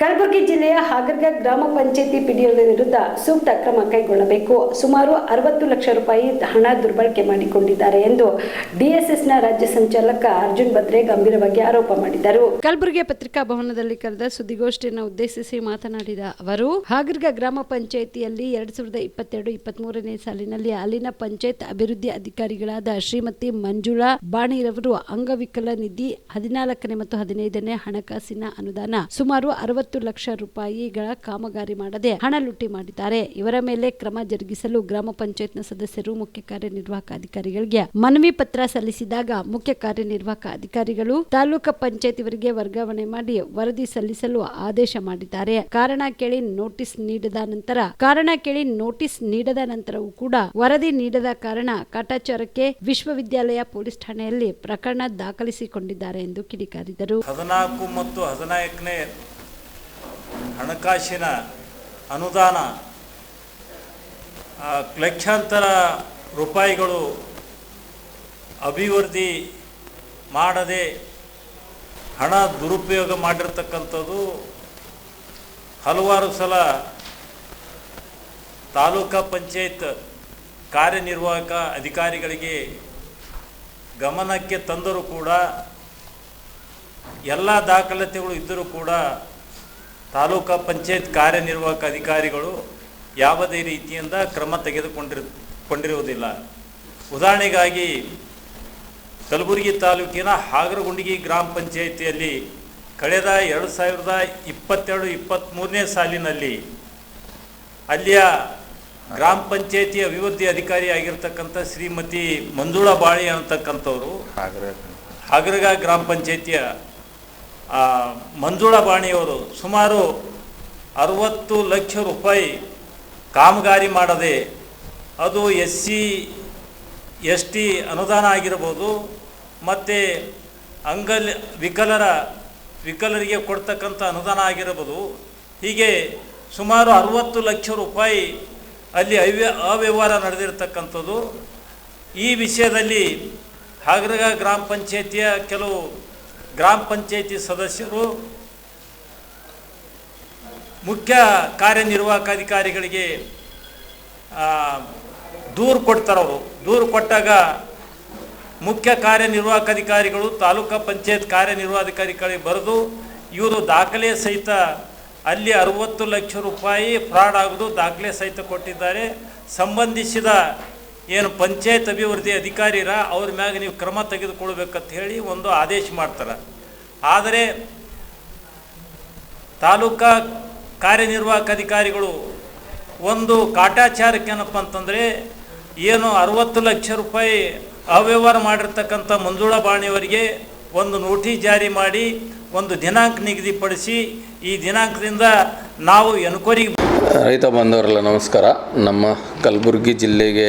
ಕಲಬುರಗಿ ಜಿಲ್ಲೆಯ ಹಾಗರ್ಗ ಗ್ರಾಮ ಪಂಚಾಯತಿ ಪಿಡಿಒದ ವಿರುದ್ಧ ಸೂಕ್ತ ಕ್ರಮ ಕೈಗೊಳ್ಳಬೇಕು. ಸುಮಾರು ಅರವತ್ತು ಲಕ್ಷ ರೂಪಾಯಿ ಹಣ ದುರ್ಬಳಕೆ ಮಾಡಿಕೊಂಡಿದ್ದಾರೆ ಎಂದು ಡಿಎಸ್ಎಸ್ನ ರಾಜ್ಯ ಸಂಚಾಲಕ ಅರ್ಜುನ್ ಭದ್ರೆ ಗಂಭೀರವಾಗಿ ಆರೋಪ ಮಾಡಿದರು. ಕಲಬುರಗಿ ಪತ್ರಿಕಾ ಭವನದಲ್ಲಿ ಕರೆದ ಸುದ್ದಿಗೋಷ್ಠಿಯನ್ನು ಉದ್ದೇಶಿಸಿ ಮಾತನಾಡಿದ ಅವರು, ಹಾಗರ್ಗ ಗ್ರಾಮ ಪಂಚಾಯಿತಿಯಲ್ಲಿ ಎರಡ್ ಸಾವಿರದ ಇಪ್ಪತ್ತೆರಡು ಇಪ್ಪತ್ಮೂರನೇ ಸಾಲಿನಲ್ಲಿ ಅಲ್ಲಿನ ಪಂಚಾಯತ್ ಅಭಿವೃದ್ಧಿ ಅಧಿಕಾರಿಗಳಾದ ಶ್ರೀಮತಿ ಮಂಜುಳಾ ಬಾಣಿರವರು ಅಂಗವಿಕಲ ನಿಧಿ ಹದಿನಾಲ್ಕನೇ ಮತ್ತು ಹದಿನೈದನೇ ಹಣಕಾಸಿನ ಅನುದಾನ ಸುಮಾರು ಅರವತ್ತು ಲಕ್ಷ ರೂಪಾಯಿಗಳ ಕಾಮಗಾರಿ ಮಾಡದೆ ಹಣ ಲುಟ್ಟಿ ಮಾಡಿದ್ದಾರೆ. ಇವರ ಮೇಲೆ ಕ್ರಮ ಜರುಗಿಸಲು ಗ್ರಾಮ ಪಂಚಾಯತ್ನ ಸದಸ್ಯರು ಮುಖ್ಯ ಕಾರ್ಯನಿರ್ವಾಹಕ ಅಧಿಕಾರಿಗಳಿಗೆ ಮನವಿ ಪತ್ರ ಸಲ್ಲಿಸಿದಾಗ ಮುಖ್ಯ ಕಾರ್ಯನಿರ್ವಾಹಕ ಅಧಿಕಾರಿಗಳು ತಾಲೂಕು ಪಂಚಾಯತ್ ಇವರಿಗೆ ವರ್ಗಾವಣೆ ಮಾಡಿ ವರದಿ ಸಲ್ಲಿಸಲು ಆದೇಶ ಮಾಡಿದ್ದಾರೆ. ಕಾರಣ ಕೇಳಿ ನೋಟಿಸ್ ನೀಡದ ನಂತರ, ಕಾರಣ ಕೇಳಿ ನೋಟಿಸ್ ನೀಡದ ನಂತರವೂ ಕೂಡ ವರದಿ ನೀಡದ ಕಾರಣ ಕಾಟಾಚಾರಕ್ಕೆ ವಿಶ್ವವಿದ್ಯಾಲಯ ಪೊಲೀಸ್ ಠಾಣೆಯಲ್ಲಿ ಪ್ರಕರಣ ದಾಖಲಿಸಿಕೊಂಡಿದ್ದಾರೆ ಎಂದು ಕಿಡಿಕಾರಿದರು. ಹದಿನಾಲ್ಕು ಮತ್ತು ಹದಿನಾಲ್ಕನೇ ಹಣಕಾಸಿನ ಅನುದಾನ ಲಕ್ಷಾಂತರ ರೂಪಾಯಿಗಳು ಅಭಿವೃದ್ಧಿ ಮಾಡದೆ ಹಣ ದುರುಪಯೋಗ ಮಾಡಿರ್ತಕ್ಕಂಥದ್ದು ಹಲವಾರು ಸಲ ತಾಲೂಕಾ ಪಂಚಾಯತ್ ಕಾರ್ಯನಿರ್ವಾಹಕ ಅಧಿಕಾರಿಗಳಿಗೆ ಗಮನಕ್ಕೆ ತಂದರೂ ಕೂಡ ಎಲ್ಲ ದಾಖಲಾತಿಗಳು ಇದ್ದರೂ ಕೂಡ ತಾಲೂಕಾ ಪಂಚಾಯತ್ ಕಾರ್ಯನಿರ್ವಾಹಕ ಅಧಿಕಾರಿಗಳು ಯಾವುದೇ ರೀತಿಯಿಂದ ಕ್ರಮ ತೆಗೆದುಕೊಂಡಿರು ಕೊಂಡಿರುವುದಿಲ್ಲ. ಉದಾಹರಣೆಗಾಗಿ ಕಲಬುರಗಿ ತಾಲೂಕಿನ ಹಾಗರಗುಂಡಿಗಿ ಗ್ರಾಮ ಪಂಚಾಯಿತಿಯಲ್ಲಿ ಕಳೆದ ಎರಡು ಸಾವಿರದ ಇಪ್ಪತ್ತೆರಡು ಇಪ್ಪತ್ತ್ಮೂರನೇ ಸಾಲಿನಲ್ಲಿ ಅಲ್ಲಿಯ ಗ್ರಾಮ ಪಂಚಾಯಿತಿ ಅಭಿವೃದ್ಧಿ ಅಧಿಕಾರಿ ಆಗಿರ್ತಕ್ಕಂಥ ಶ್ರೀಮತಿ ಮಂಜುಳಾ ಬಾಳಿ ಅಂತಕ್ಕಂಥವ್ರು ಹಾಗರಗ ಗ್ರಾಮ ಪಂಚಾಯಿತಿಯ ಮಂಜುಳಾ ಬಾಣಿಯವರು ಸುಮಾರು ಅರವತ್ತು ಲಕ್ಷ ರೂಪಾಯಿ ಕಾಮಗಾರಿ ಮಾಡದೆ ಅದು ಎಸ್ ಸಿ ಎಸ್ ಟಿ ಅನುದಾನ ಆಗಿರ್ಬೋದು, ಮತ್ತು ಅಂಗಲ್, ವಿಕಲರ, ವಿಕಲರಿಗೆ ಕೊಡ್ತಕ್ಕಂಥ ಅನುದಾನ ಆಗಿರ್ಬೋದು. ಹೀಗೆ ಸುಮಾರು ಅರವತ್ತು ಲಕ್ಷ ರೂಪಾಯಿ ಅಲ್ಲಿ ಅವ್ಯ, ಅವ್ಯವಹಾರ ನಡೆದಿರ್ತಕ್ಕಂಥದ್ದು. ಈ ವಿಷಯದಲ್ಲಿ ಹಾಗರಗ ಗ್ರಾಮ ಪಂಚಾಯತಿಯ ಕೆಲವು ಗ್ರಾಮ ಪಂಚಾಯಿತಿ ಸದಸ್ಯರು ಮುಖ್ಯ ಕಾರ್ಯನಿರ್ವಾಹಕ ಅಧಿಕಾರಿಗಳಿಗೆ ದೂರು ಕೊಡ್ತಾರವರು ದೂರು ಕೊಟ್ಟಾಗ ಮುಖ್ಯ ಕಾರ್ಯನಿರ್ವಾಹಕ ಅಧಿಕಾರಿಗಳು ತಾಲೂಕಾ ಪಂಚಾಯತ್ ಕಾರ್ಯನಿರ್ವಾಹಕಾಧಿಕಾರಿಗೆ ಬರೆದು, ಇವರು ದಾಖಲೆ ಸಹಿತ ಅಲ್ಲಿ ಅರುವತ್ತು ಲಕ್ಷ ರೂಪಾಯಿ ಫ್ರಾಡ್ ಆಗೋದು ದಾಖಲೆ ಸಹಿತ ಕೊಟ್ಟಿದ್ದಾರೆ. ಸಂಬಂಧಿಸಿದ ಏನು ಪಂಚಾಯತ್ ಅಭಿವೃದ್ಧಿ ಅಧಿಕಾರಿರ ಅವ್ರ ಮ್ಯಾಗ ನೀವು ಕ್ರಮ ತೆಗೆದುಕೊಳ್ಬೇಕಂತ ಹೇಳಿ ಒಂದು ಆದೇಶ ಮಾಡ್ತಾರೆ. ಆದರೆ ತಾಲೂಕಾ ಕಾರ್ಯನಿರ್ವಾಹಕ ಅಧಿಕಾರಿಗಳು ಒಂದು ಕಾಟಾಚಾರಕ್ಕೆ ಏನಪ್ಪ ಅಂತಂದರೆ ಏನು ಅರುವತ್ತು ಲಕ್ಷ ರೂಪಾಯಿ ಅವ್ಯವಹಾರ ಮಾಡಿರ್ತಕ್ಕಂಥ ಮಂಜುಳಾ ಬಾಣಿಯವರಿಗೆ ಒಂದು ನೋಟಿಸ್ ಜಾರಿ ಮಾಡಿ ಒಂದು ದಿನಾಂಕ ನಿಗದಿಪಡಿಸಿ ಈ ದಿನಾಂಕದಿಂದ ನಾವು ಎನ್ಕ್ವೈರಿಗೆ ರೈತ ಬಾಂಧವರೆಲ್ಲ ನಮಸ್ಕಾರ. ನಮ್ಮ ಕಲಬುರಗಿ ಜಿಲ್ಲೆಗೆ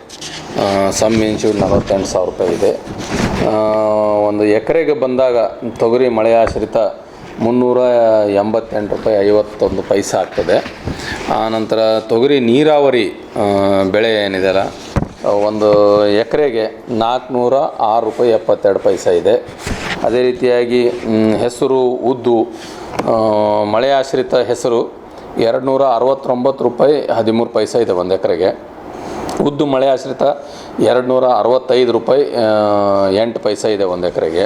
ಸಮ್ ಇನ್ಶೂರ್ ನಲವತ್ತೆಂಟು ಸಾವಿರ ರೂಪಾಯಿ ಇದೆ. ಒಂದು ಎಕರೆಗೆ ಬಂದಾಗ ತೊಗರಿ ಮಳೆಯಾಶ್ರಿತ ಮುನ್ನೂರ ಎಂಬತ್ತೆಂಟು ರೂಪಾಯಿ ಐವತ್ತೊಂದು ಪೈಸೆ ಆಗ್ತದೆ. ಆನಂತರ ತೊಗರಿ ನೀರಾವರಿ ಬೆಳೆ ಏನಿದೆಯಲ್ಲ ಒಂದು ಎಕರೆಗೆ ನಾಲ್ಕುನೂರ ಆರು ರೂಪಾಯಿ ಎಪ್ಪತ್ತೆರಡು ಪೈಸೆ ಇದೆ. ಅದೇ ರೀತಿಯಾಗಿ ಹೆಸರು ಉದ್ದು ಆ, ಮಳೆಯಾಶ್ರಿತ ಹೆಸರು ಎರಡು ನೂರ ಅರವತ್ತೊಂಬತ್ತು ರೂಪಾಯಿ ಹದಿಮೂರು ಪೈಸೆ ಇದೆ ಒಂದು ಎಕರೆಗೆ. ಉದ್ದು ಮಳೆ ಆಶ್ರಿತ ಎರಡು ನೂರ ಅರವತ್ತೈದು ರೂಪಾಯಿ ಎಂಟು ಪೈಸೆ ಇದೆ ಒಂದು ಎಕರೆಗೆ.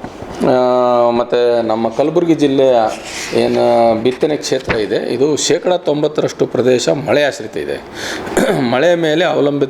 ಮತ್ತು ನಮ್ಮ ಕಲಬುರಗಿ ಜಿಲ್ಲೆಯ ಏನು, ಬಿತ್ತನೆ ಕ್ಷೇತ್ರ ಇದೆ. ಇದು ಶೇಕಡ ತೊಂಬತ್ತರಷ್ಟು ಪ್ರದೇಶ ಮಳೆ ಆಶ್ರಿತ ಇದೆ. ಮಳೆ ಮೇಲೆ ಅವಲಂಬಿತ